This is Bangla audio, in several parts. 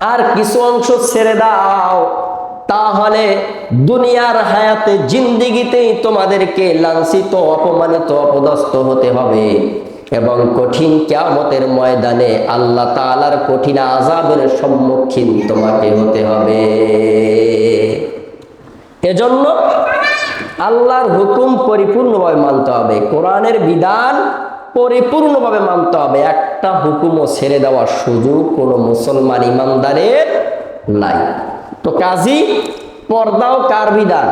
আর কিছু অংশ ছেড়ে দাও। তাহলে দুনিয়ার হায়াতে জিন্দিগিতেই তোমাদেরকে লাঞ্ছিত, অপমানিত, অপদস্থ হতে হবে। এবং কঠিন কিয়ামতের ময়দানে আল্লাহ তাআলার কঠিন আযাবের সম্মুখীন তোমাকে হতে হবে। এজন্য আল্লাহর হুকুম পরিপূর্ণভাবে মানতে হবে। কোরআনের বিধান পরিপূর্ণভাবে মানতে হবে। একটা হুকুমও ছেড়ে দেওয়ার সুযোগ কোনো মুসলমান ইমানদারের নাই। তো কাজী, পর্দাও কার বিধান?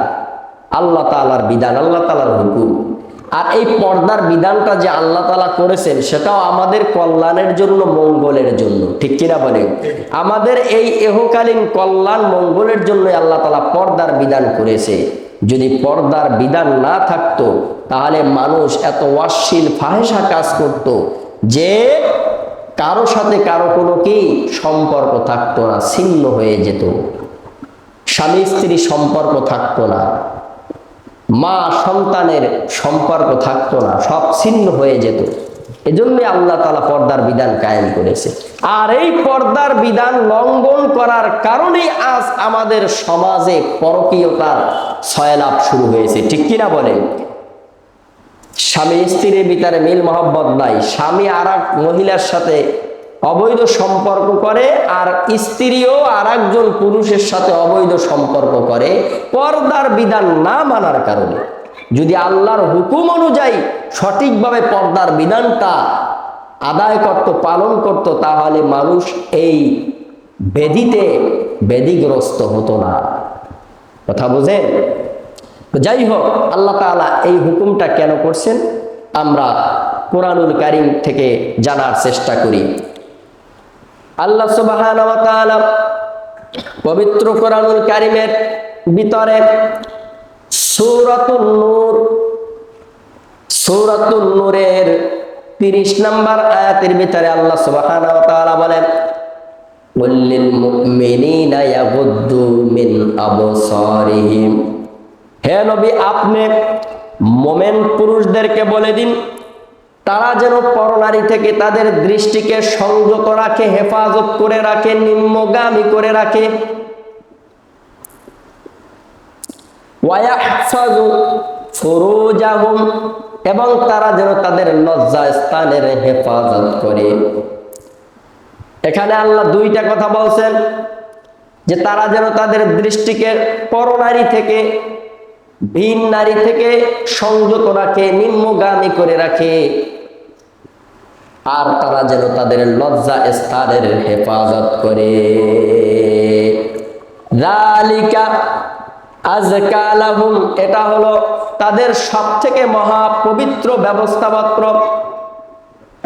আল্লাহ তালার বিধান, আল্লাহ তালার হুকুম। আর এই পর্দার বিধানটা যে আল্লাহ তালা করেছেন, সেটাও আমাদের কল্যাণের জন্য, মঙ্গলের জন্য। ঠিক কিনা বলে? আমাদের এই এহকালীন কল্যাণ, মঙ্গলের জন্য আল্লাহ তালা পর্দার বিধান করেছে। যদি পর্দার বিধান না থাকতো, তাহলে মানুষ এত অশ্লীল ফাহেসা কাজ করত যে কারও সাথে কারও কোনো কি সম্পর্ক থাকতো না, ছিন্ন হয়ে যেত। স্বামী স্ত্রী সম্পর্ক থাকতো না, মা সন্তানের সম্পর্ক থাকতো না, সব ছিন্ন হয়ে যেত। এজন্য আল্লাহ তালা পর্দার বিধান কায়েম করেছে। আর এই পর্দার বিধান লঙ্ঘন করার কারণেই আজ আমাদের সমাজে পরকীয়তার ছয়লাভ শুরু হয়েছে। ঠিক কিনা বলে স্বামী স্ত্রীর ভিতরে মিল মহব্বত নাই। স্বামী আর মহিলার সাথে অবৈধ সম্পর্ক করে আর স্ত্রীও আর একজন পুরুষের সাথে অবৈধ সম্পর্ক করে। পর্দার বিধান না মানার কারণে। যদি আল্লাহর হুকুম অনুযায়ী সঠিকভাবে পর্দার বিধানটা আদায় করত, পালন করত, তাহলে মানুষ এই বেদিতে বেদিগ্রস্ত হতো না। কথা বোঝেন? যাই হোক, আল্লাহ তাআলা এই হুকুমটা কেন করছেন? আমরা কোরআনুল কারিম থেকে জানার চেষ্টা করি। আল্লাহ ওয়া পবিত্র কোরআনুল কারিমের ভিতরে সূরাতুন নূর। সূরাতুন নূরের 30 নম্বর আয়াতের ভিতরে আল্লাহ সুবহানাহু বলেন মোমেন পুরুষদেরকে বলে দিন, তারা যেন থেকে তাদের দৃষ্টিকে সংযত রাখে, হেফাজত করে রাখে, নিম্নগামী করে রাখে। এবং তারা যেন তাদের লজ্জা স্থানের হেফাজত করে। এখানে আল্লাহ দুইটা কথা বলছেন, যে তারা যেন তাদের দৃষ্টিকে পরনারী থেকে, ভিন নারী থেকে সংযত রাখে, নিম্নগামী করে রাখে। আর তারা যেন তাদের লজ্জা স্থানের হেফাজত করে। আজকালাহুম, এটা হলো তাদের সব থেকে মহা পবিত্র ব্যবস্থাপত্র।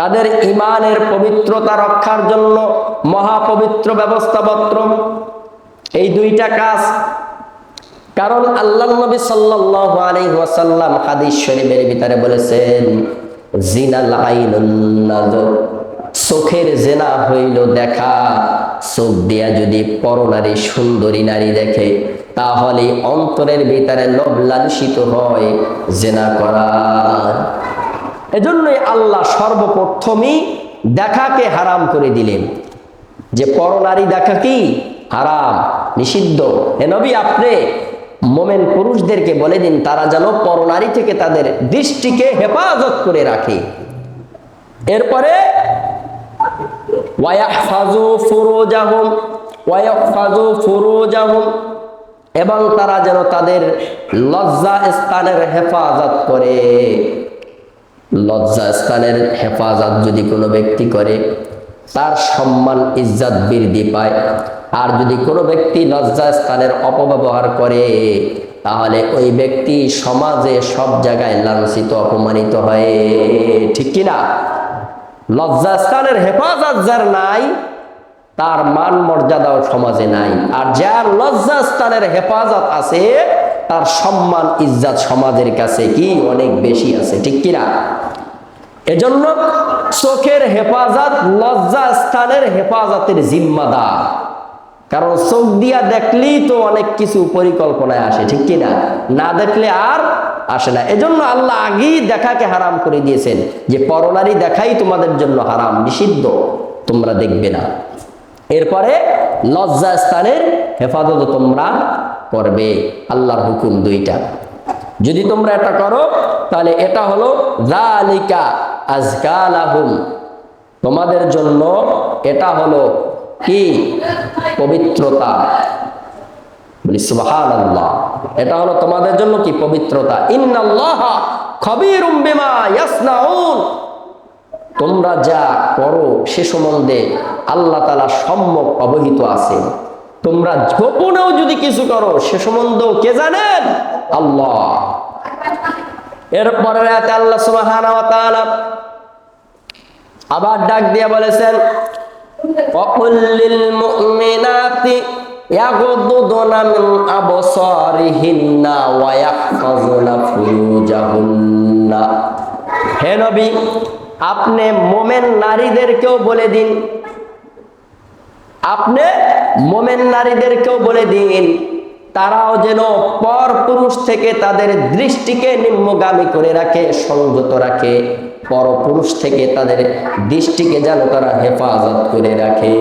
তাদের ইমানের পবিত্রতা রক্ষার জন্য মহাপবিত্র ব্যবস্থাপত্র। এই দুইটা কাজ, কারণ আল্লাহ নবী সাল্লাল্লাহু আলাইহি ওয়াসাল্লাম হাদিস শরীফের ভিতরে বলেছেন, জিনাল আইনুন নাজর চোখের জেনা হইল দেখা। চোখ দিয়া যদি পরনারী সুন্দরী নারী দেখে, তাহলে অন্তরের ভিতরে লোভ লালসিত হয় জেনা করার। এজন্যই আল্লাহ সর্বপ্রথমই দেখাকে হারাম করে দিলেন। যে পরনারী দেখা কি? হারাম, নিষিদ্ধ। এ নবী, আপনি মোমেন পুরুষদেরকে বলে দিন, তারা যেন পরনারী থেকে তাদের দৃষ্টিকে হেফাজত করে রাখে। এরপরে এবং তারা যেন তাদের লজ্জা স্থানের হেফাজত করে। লজ্জা স্থানের হেফাজত যদি কোনো ব্যক্তি করে, তার সম্মান, ইজ্জাত বৃদ্ধি পায়। আর যদি কোনো ব্যক্তি লজ্জা স্থানের অপব্যবহার করে, তাহলে ওই ব্যক্তি সমাজে সব জায়গায় লাঞ্ছিত, অপমানিত হয়, ঠিক কিনা? লজ্জা স্থানের হেফাজত যার নাই, তার মান মর্যাদাও সমাজে নাই। আর যার লজ্জাস্থানের হেফাজত আছে, তার সম্মান, ইজ্জাত সমাজের কাছে কি অনেক বেশি আছে, ঠিক কিনা এজন্য চোখের হেফাজত লজ্জা স্থানের হেফাজতের জিম্মাদার। কারণ চোখ দিয়া দেখলেই তো অনেক কিছু পরিকল্পনায় আসে, ঠিক কিনা না দেখলে আর আসে না। এজন্য আল্লাহ আগেই দেখাকে হারাম করে দিয়েছেন যে পরনারী দেখাই তোমাদের জন্য হারাম, নিষিদ্ধ, তোমরা দেখবে না। এরপরে লজ্জা স্থানের হেফাজত তোমরা করবে, আল্লাহর হুকুম দুইটা। যদি তোমরা এটা করো, তাহলে এটা হলো জালিকা আজকালাহুম। তোমাদের জন্য এটা হলো কি? পবিত্রতা। বলি আল্লাহ এটা হলো তোমাদের জন্য কি পবিত্রতা? ইন্নাল্লাহ খবির তোমরা যা করো সে সম্বন্ধে আল্লাহ তালা সম্যক অবহিত আছেন। তোমরা গোপনেও যদি কিছু করো, সে সম্বন্ধেও কে জানেন? আল্লাহ। এরপরে রাতে আল্লাহ সুবাহান আবার ডাক দিয়ে বলেছেন অকুল্লিল মুমিনাতি يغضضن من أبصارهن ويحفظن فروجهن হে নবী আপনি মোমেন নারীদেরকেও বলে দিন আপনি মোমেন নারীদেরকেও বলে দিন তারাও যেন পর পুরুষ থেকে তাদের দৃষ্টিকে নিম্নগামী করে রাখে সংযত রাখে পর পুরুষ থেকে তাদের দৃষ্টিকে যেন তারা হেফাজত করে রাখে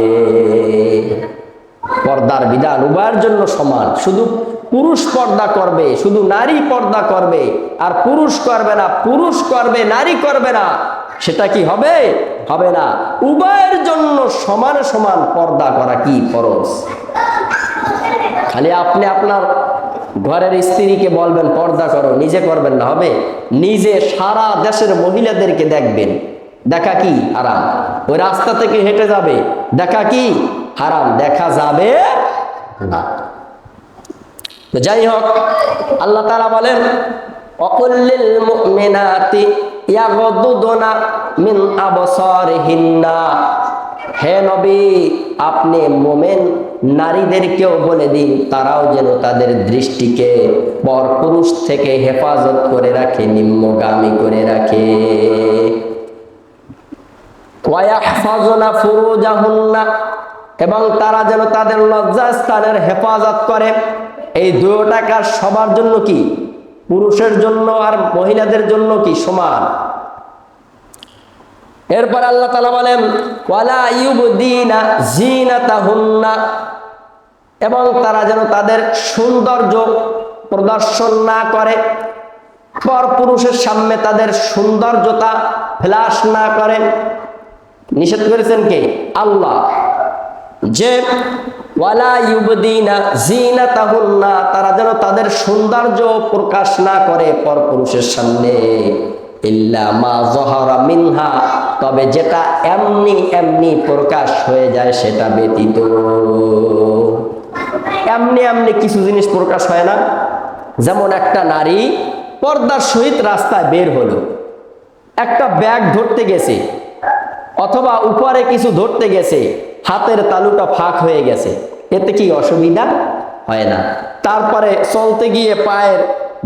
পর্দার বিধান উভয়ের জন্য সমান। শুধু পুরুষ পর্দা করবে, শুধু নারী পর্দা করবে। আর পুরুষ করবে না, পুরুষ করবে, নারী করবে না। সেটা কি হবে? হবে না। উভয়ের জন্য সমান সমান পর্দা করা কি ফরজ? খালি আপনি আপনার ঘরের স্ত্রীকে বলবেন, পর্দা করো। নিজে করবেন না, হবে? নিজে সারা দেশের মহিলাদেরকে দেখবেন। দেখা কি? হারাম ওই রাস্তা থেকে হেঁটে যাবে। দেখা কি? হারাম, দেখা যাবে না। যাই হোক, আল্লাহ তারা বলেন অকুল্লিল মুমিনাতি ইয়াগদুদনা মিন আবসারিহিন্না। হে নবী, আপনি মোমেন নারীদেরকেও বলে দিন, তারাও যেন তাদের দৃষ্টিকে পরপুরুষ থেকে হেফাজত করে রাখে, নিম্নগামী করে রাখে। ওয়ায়াহফাজুনা ফুরুজাহুন্না এবং তারা যেন তাদের লজ্জা লজ্জাস্থানের হেফাজত করে। এই দুটো কাজ সবার জন্য কি? পুরুষের জন্য আর মহিলাদের জন্য কি সমান? এরপর আল্লাহ তালা বলেন, ওয়ালা ইউবদিনা জিনাতাহুন্না এবং তারা যেন তাদের সৌন্দর্য প্রদর্শন না করে, পর পুরুষের সামনে তাদের সৌন্দর্যতা ফ্লাশ না করে। নিষেধ করেছেন কে? আল্লাহ। যে ওয়ালা ইউবদিনা জিনাতাহুন্না তারা যেন তাদের সৌন্দর্য প্রকাশ না করে পর পুরুষের সামনে। ইল্লা মা জহরা মিনহা, তবে যেটা এমনি এমনি প্রকাশ হয়ে যায় সেটা ব্যতীত। এমনি এমনি কিছু জিনিস প্রকাশ হয় না। যেমন একটা নারী পর্দার সহিত রাস্তায় বের হলো, একটা ব্যাগ ধরতে গেছে অথবা উপরে কিছু ধরতে গেছে, হাতের তালুটা ফাঁক হয়ে গেছে, এতে কি অসুবিধা? হয় না। তারপরে চলতে গিয়ে পায়ের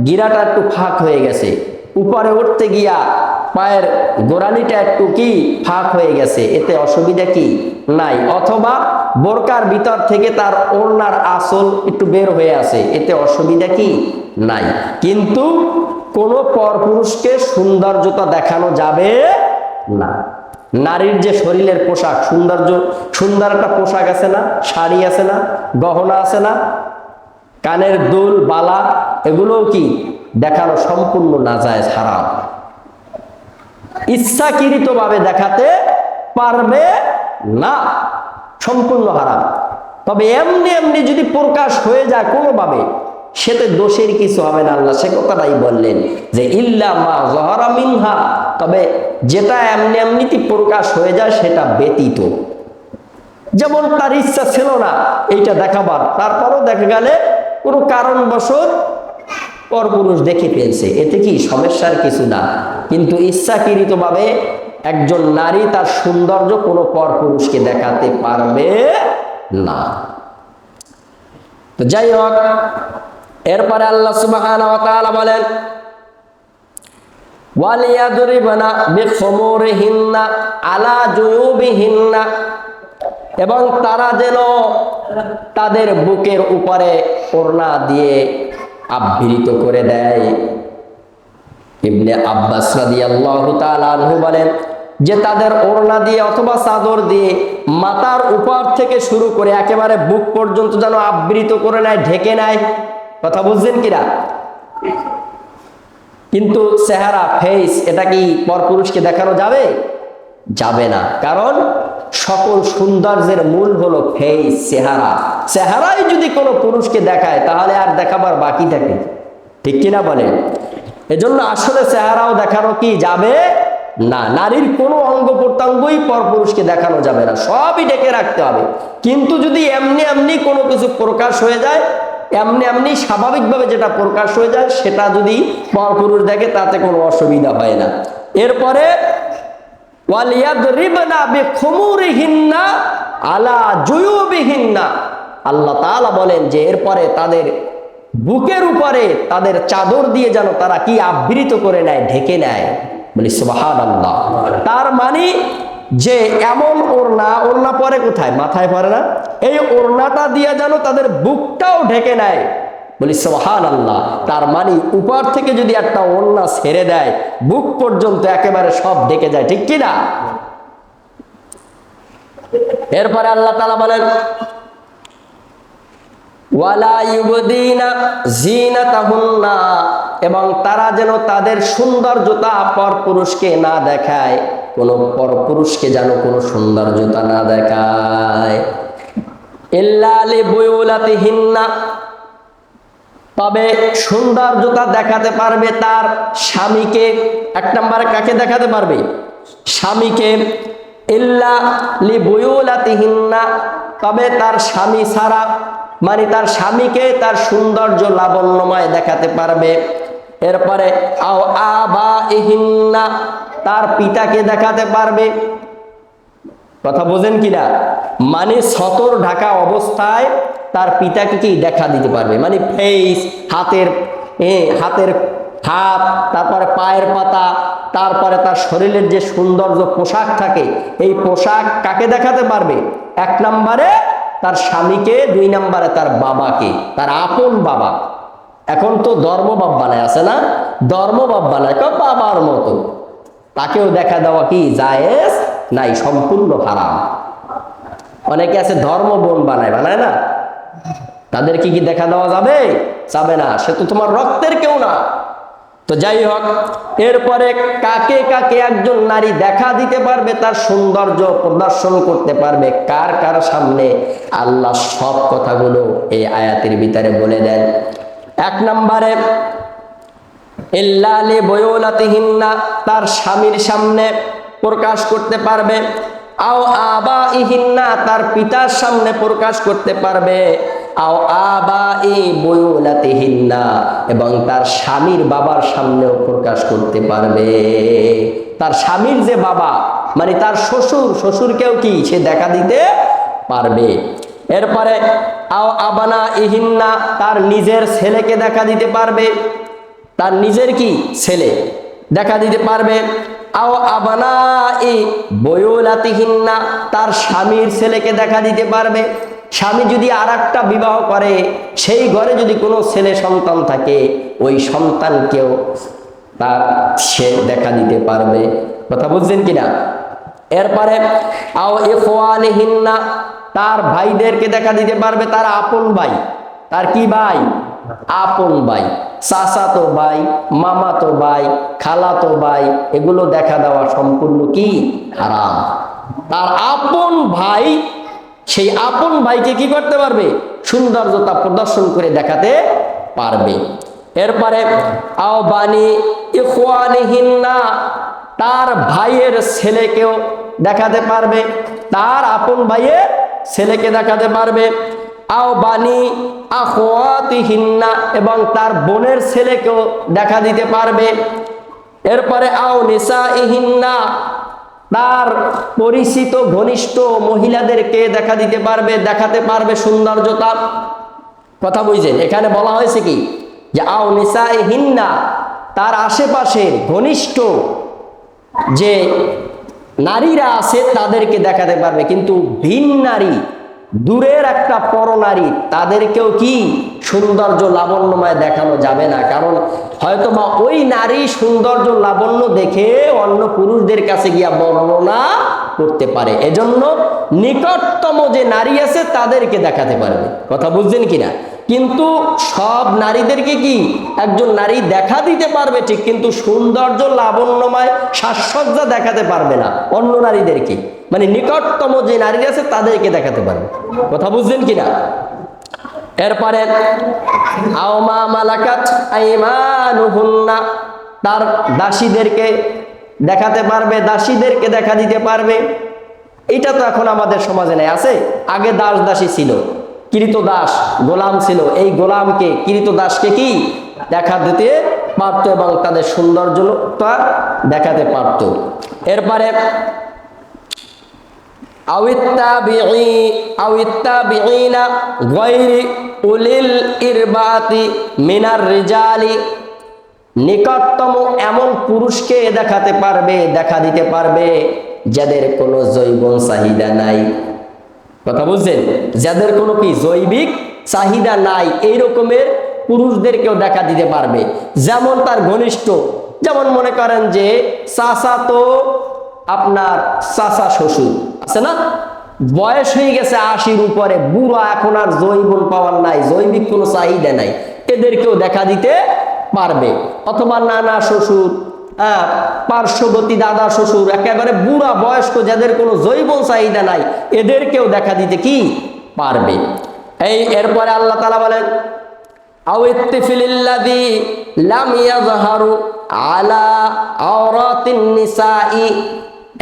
গিরাটা একটু ফাঁক হয়ে গেছে, উপরে উঠতে গিয়া পায়ের গোড়ালিটা একটু কি ফাঁক হয়ে গেছে, এতে অসুবিধা কি? নাই। অথবা বোরকার ভিতর থেকে তার ওড়নার আসল একটু বের হয়ে আছে, এতে অসুবিধা কি? নাই। কিন্তু কোনো পরপুরুষকে সৌন্দর্যতা দেখানো যাবে না। নারীর যে শরীরের পোশাক, সৌন্দর্য, সুন্দর একটা পোশাক আছে না, শাড়ি আছে না, গহনা আছে না, কানের দুল, বালা, এগুলোও কি দেখানো সম্পূর্ণ না যায় হারাম। ইচ্ছাকৃত ভাবে দেখাতে পারবে না, সম্পূর্ণ হারাম। তবে এমনি এমনি যদি প্রকাশ হয়ে যায় কোনোভাবে সেতে দোষের কিছু হবে না আল্লাহ। সে কথাটাই বললেন যে, ইল্লা মা জহরা মিনহা তবে যেটা এমনি এমনিতে প্রকাশ হয়ে যায় সেটা ব্যতীত। যেমন তার ইচ্ছা ছিল না, এইটা দেখাবার। তারপরও দেখা গেলে কোনো কারণবশত পরপুরুষ দেখে ফেলছে। এতে কি সমস্যার কিছু না। কিন্তু ইচ্ছাকৃতভাবে একজন নারী তার সৌন্দর্য কোনো পর পুরুষকে দেখাতে পারবে না। তো যাই হোক এরপরে আল্লাহ তাআলা বলেন আলা এবং তারা যেন তাদের বুকের উপরে ওড়না দিয়ে আবৃত করে দেয়। আব্বাস বলেন, যে তাদের ওড়না দিয়ে অথবা চাদর দিয়ে মাথার উপর থেকে শুরু করে একেবারে বুক পর্যন্ত যেন আবৃত করে নেয়, ঢেকে নেয় কথা বুঝছেন কিনা? কিন্তু চেহারা ফেস এটা কি পরপুরুষকে দেখানো যাবে? যাবে না। কারণ সকল সৌন্দর্যের মূল হলো ফেস চেহারা। চেহারাই যদি কোনো পুরুষকে দেখায়, তাহলে আর দেখাবার বাকি থাকে। ঠিক কিনা বলেন? এজন্য আসলে চেহারাও দেখানো কি যাবে? না, নারীর কোনো অঙ্গ প্রত্যঙ্গই পরপুরুষকে দেখানো যাবে না। সবই ডেকে রাখতে হবে। কিন্তু যদি এমনি এমনি কোনো কিছু প্রকাশ হয়ে যায় এমনি এমনি স্বাভাবিকভাবে যেটা প্রকাশ হয়ে যায় সেটা যদি পরপুরুষ দেখে তাতে কোনো অসুবিধা হয় না। এরপরে আলা জুয়ুবিহিন্না। আল্লাহ তাআলা বলেন যে এরপরে তাদের বুকের উপরে তাদের চাদর দিয়ে যেন তারা কি আবৃত করে নেয় ঢেকে নেয়। বলি সুবহানাল্লাহ। তার মানে যে এমন ওড়না ওড়না পরে কোথায়? মাথায় পরে না? এই ওড়নাটা দিয়ে যেন তাদের বুকটাও ঢেকে নেয়। বলি সোহান আল্লাহ তার মানে উপর থেকে যদি একটা ওড়না ছেড়ে দেয়, বুক পর্যন্ত একেবারে সব ঢেকে যায়, ঠিক কি না এরপরে আল্লাহ তালা বলেন এবং তারা যেন তাদের সৌন্দর্যতা পরপুরুষকে না দেখায়। কোনো পরপুরুষকে যেন কোনো সৌন্দর্যতা না দেখায়। ইল্লা লিবুয়ুলাতিহিন্না তবে সৌন্দর্যতা দেখাতে পারবে তার স্বামীকে। এক নম্বরে কাকে দেখাতে পারবে? স্বামীকে। ইল্লা লিবুয়ুলাতিহিন্না তবে তার স্বামী ছাড়া মানে তার স্বামীকে তার সৌন্দর্য লাবণ্যময় দেখাতে পারবে। এরপরে, আও আবা ইহিন্না তার পিতাকে দেখাতে পারবে। কথা বোঝেন কিনা? মানে সতর ঢাকা অবস্থায় তার পিতাকে কি দেখা দিতে পারবে? মানে ফেস হাতের হাতের হাত, তারপরে পায়ের পাতা, তারপরে তার শরীরের যে সৌন্দর্য, পোশাক থাকে, এই পোশাক কাকে দেখাতে পারবে? এক নম্বরে তার স্বামীকে, দুই নম্বরে তার বাবাকে, তার আপন বাবা। এখন তো ধর্ম ধর্মবাব বানায় আছে না? ধর্মবাব বানায় বাবার মতো। তাকেও দেখা দেওয়া কি জায়েজ? নাই, সম্পূর্ণ হারাম। অনেকে আছে ধর্ম বোন বানায় বানায় না? তাদের কি কি দেখা দেওয়া যাবে? যাবে না। সে তো তোমার রক্তের কেউ না। তো যাই হোক, এরপরে কাকে কাকে একজন নারী দেখা দিতে পারবে, তার সৌন্দর্য প্রদর্শন করতে পারবে, কার কার সামনে? আল্লাহ সব কথাগুলো এই আয়াতের ভিতরে বলে দেন। এক নম্বরে, ইল্লালি বয়োলাতিহিন্না তার স্বামীর সামনে প্রকাশ করতে পারবে। আও আবা ইহিন্না তার পিতার সামনে প্রকাশ করতে পারবে। আও আবা ই বয়োলাতিহিন্না এবং তার স্বামীর বাবার সামনেও প্রকাশ করতে পারবে। তার স্বামীর যে বাবা মানে তার শ্বশুর, শ্বশুরকেও কি সে দেখা দিতে পারবে? এরপরে, আও আবানা ইহিন্না তার নিজের ছেলেকে দেখা দিতে পারবে। তার নিজের কি? ছেলে। দেখা দিতে পারবে। আও আবানা ই বয়োলাতিহিন্না, তার স্বামীর ছেলেকে দেখা দিতে পারবে। স্বামী যদি আর বিবাহ করে, সেই ঘরে যদি কোনো ছেলে সন্তান থাকে, ওই সন্তানকেও তার সে দেখা দিতে পারবে। কথা বুঝছেন কিনা? এরপরে, আও ইখওয়ানিহিন্না তার ভাইদেরকে দেখা দিতে পারবে তার আপন ভাই। তার কি ভাই? আপন ভাই। চাচাতো ভাই, মামাতো ভাই, খালাতো ভাই, এগুলো দেখা দেওয়া সম্পূর্ণ কি? হারাম। তার আপন ভাই, সেই আপন ভাইকে কি করতে পারবে? সৌন্দর্যতা প্রদর্শন করে দেখাতে পারবে। এরপরে তার ভাইয়ের ছেলেকেও দেখাতে পারবে। তার আপন ভাইয়ের ছেলেকে দেখাতে পারবে আও বানি আখওয়াতিহিন্না, এবং তার বোনের ছেলেকেও দেখা দিতে পারবে। এরপরে আও নিসা ইহিন্না তার পরিচিত ঘনিষ্ঠ মহিলাদেরকে দেখা দিতে পারবে, দেখাতে পারবে সৌন্দর্যতা। কথা বুঝছেন? এখানে বলা হয়েছে কি? যে আও নিসাই হিন্না তার আশেপাশের ঘনিষ্ঠ যে নারীরা আছে, তাদেরকে দেখাতে পারবে। কিন্তু ভিন নারী, দূরের একটা পর নারী, তাদেরকেও কি সৌন্দর্য লাবণ্যময় দেখানো যাবে না? কারণ হয়তো বা ওই নারী সৌন্দর্য লাবণ্য দেখে অন্য পুরুষদের কাছে গিয়া বর্ণনা করতে পারে। এজন্য নিকটতম যে নারী আছে, তাদেরকে দেখাতে পারবে। কথা বুঝছেন কিনা? কিন্তু সব নারীদেরকে কি একজন নারী দেখা দিতে পারবে? ঠিক, কিন্তু সৌন্দর্য লাবণ্যময় সাজসজ্জা দেখাতে পারবে না অন্য নারীদেরকে। মানে নিকটতম যে নারী আছে, তাদেরকে দেখাতে পারবে। কথা বুঝছেন কিনা? এরপরে, আওমা মালাকাত আইমানুহুন্না, তার দাসীদেরকে দেখাতে পারবে, দাসীদেরকে দেখা দিতে পারবে। এটা তো এখন আমাদের সমাজে নেই, আছে? আগে দাস দাসী ছিল, কৃত দাস, গোলাম ছিল। এই গোলামকে, কৃত দাসকে কি? দেখা দিতে পারতো এবং তাদের সৌন্দর্যতা দেখাতে পারতো। এরপরে মিনার রিজালি নিকটতম এমন পুরুষকে দেখাতে পারবে, দেখা দিতে পারবে, যাদের কোনো জৈবন চাহিদা নাই। কথা বুঝছেন? যাদের কোনো কি জৈবিক চাহিদা নাই, এই রকমের পুরুষদেরকেও দেখা দিতে পারবে। যেমন তার ঘনিষ্ঠ, যেমন মনে করেন যে চাচা তো আপনার চাচা শ্বশুর, আছে না? বয়স হয়ে গেছে আশির উপরে, বুড়ো এখন আর জৈবন পাওয়ার নাই, জৈবিক কোনো চাহিদা নাই। এদেরকেও দেখা দিতে পারবে। অথবা নানা শ্বশুর পার্শ্ববর্তী দাদা শ্বশুর, একেবারে বুড়া বয়স্ক যাদের কোনো জৈব চাহিদা নাই, এদেরকেও দেখা দিতে কি? পারবে। এই এরপরে আল্লাহ তালা বলেন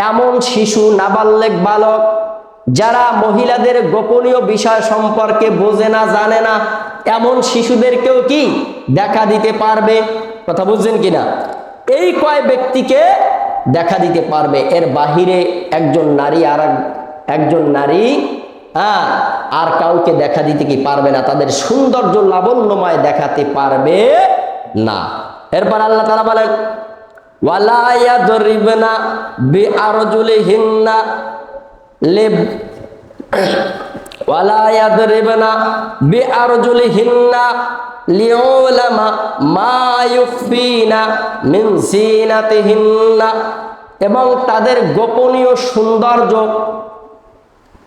এমন শিশু নাবাল্যক বালক যারা মহিলাদের গোপনীয় বিষয় সম্পর্কে বোঝে না, জানে না, এমন শিশুদেরকেও কি দেখা দিতে পারবে? কথা বুঝছেন কিনা এই কয় ব্যক্তিকে দেখা দিতে পারবে? এর বাহিরে একজন নারী আর একজন নারী হ্যাঁ আর কাউকে দেখা দিতে কি পারবে না? তাদের সৌন্দর্য লাবণ্যময় দেখাতে পারবে না। এরপর আল্লাহ তারা বলেন, ওয়ালা ইয়াদরিবনা বিআরজুলিহিন্না লিব। ওয়ালা ইয়াদরিবনা বিআরজুলিহিন্না লিউলামা মা ইউফিনা মিন জিনাতিহিন্না এবং তাদের গোপনীয় সৌন্দর্য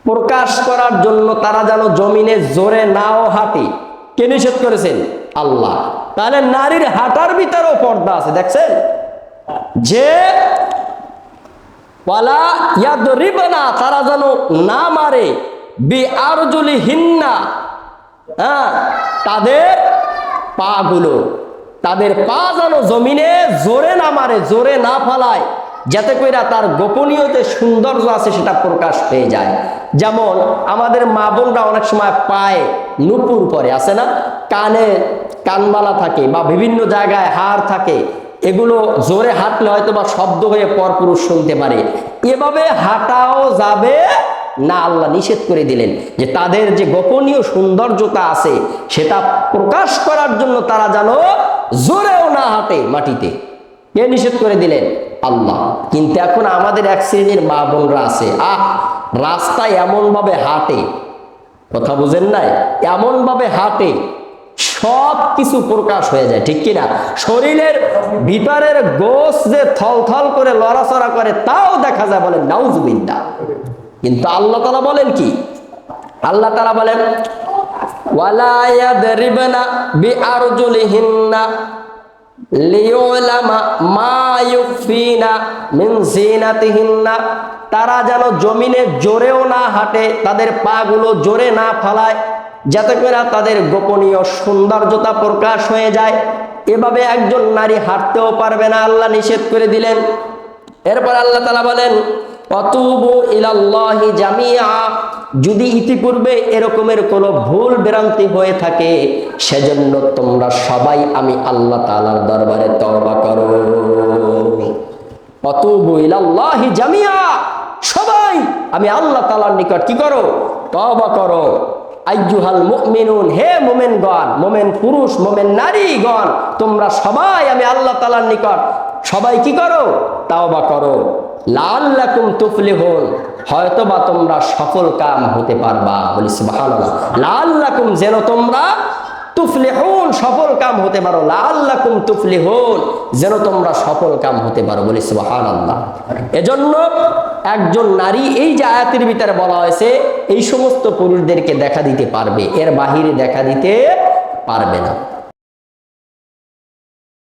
প্রকাশ করার জন্য তারা যেন জমিনে জোরে নাও হাঁটে। কে নিষেধ করেছেন? আল্লাহ। তাহলে নারীর হাঁটার ভিতরেও পর্দা আছে, দেখছেন? যে ওয়ালা তারা যেন না মারে বি আরজুলি হিন্না হ্যাঁ তাদের পাগুলো, তাদের পা যেন জমিনে জোরে না মারে, জোরে না ফালায়, যাতে কইরা তার গোপনীয়তে সৌন্দর্য আছে, সেটা প্রকাশ হয়ে যায়। যেমন আমাদের মা বোনরা অনেক সময় পায়ে নুপুর পরে, আছে না? কানে কানবালা থাকে বা বিভিন্ন জায়গায় হাড় থাকে এগুলো জোরে হাঁটলে হয়তো বা শব্দ হয়ে পরপুরুষ শুনতে পারে। এভাবে হাঁটাও যাবে না আল্লাহ নিষেধ করে দিলেন যে তাদের যে গোপনীয় সৌন্দর্যতা আছে সেটা প্রকাশ করার জন্য তারা যেন জোরেও না হাঁটে মাটিতে। কে নিষেধ করে দিলেন? আল্লাহ। কিন্তু এখন আমাদের এক শ্রেণির মা বোনরা আছে। আহ, রাস্তায় এমন ভাবে হাঁটে। কথা বুঝেন নাই? এমন ভাবে হাঁটে সব কিছু প্রকাশ হয়ে যায়, ঠিক কিনা? শরীরের ভিতরের গোস যে থল থল করে লড়াচড়া করে, তাও দেখা যায় বলেন নাউজুবিল্লাহ কিন্তু আল্লাহ তালা বলেন কি? আল্লাহ তালা বলেন তারা যেন জমিনে জোরেও না হাঁটে, তাদের পাগুলো জোরে না ফালায় যাতে করে তাদের গোপনীয় সৌন্দর্যতা প্রকাশ হয়ে যায়। এভাবে একজন নারী হাঁটতেও পারবে না, আল্লাহ নিষেধ করে দিলেন। এরপর আল্লাহ তালা বলেন, অতুবু ইলাল্লাহি জামিয়া যদি ইতিপূর্বে এরকমের কোনো ভুল ভ্রান্তি হয়ে থাকে, সেজন্য তোমরা সবাই আমি আল্লাহ তাআলার দরবারে তওবা করো। অতুবু ইলাল্লাহি জামিয়া সবাই আমি আল্লাহ তাআলার নিকট কি করো? তওবা করো। আইয়ুহাল মুমিনুন, হে মোমেনগণ, মোমেন পুরুষ, মোমেন নারীগণ, তোমরা সবাই আমি আল্লাহ তাআলার নিকট, সবাই কি করো? তাওবা করো। লাল্লাকুম তুফলিহুন হয়তো বা তোমরা সফল কাম হতে পারবা। বলি লাল্লাকুম যেন তোমরা তুফলিহুন, সফল কাম হতে পারো। লাল্লাকুম তুফলিহুন, যেন তোমরা সফল কাম হতে পারো। বলি সুবহানাল্লাহ। এজন্য একজন নারী এই যে আয়াতের ভিতরে বলা হয়েছে, এই সমস্ত পুরুষদেরকে দেখা দিতে পারবে। এর বাহিরে দেখা দিতে পারবে না।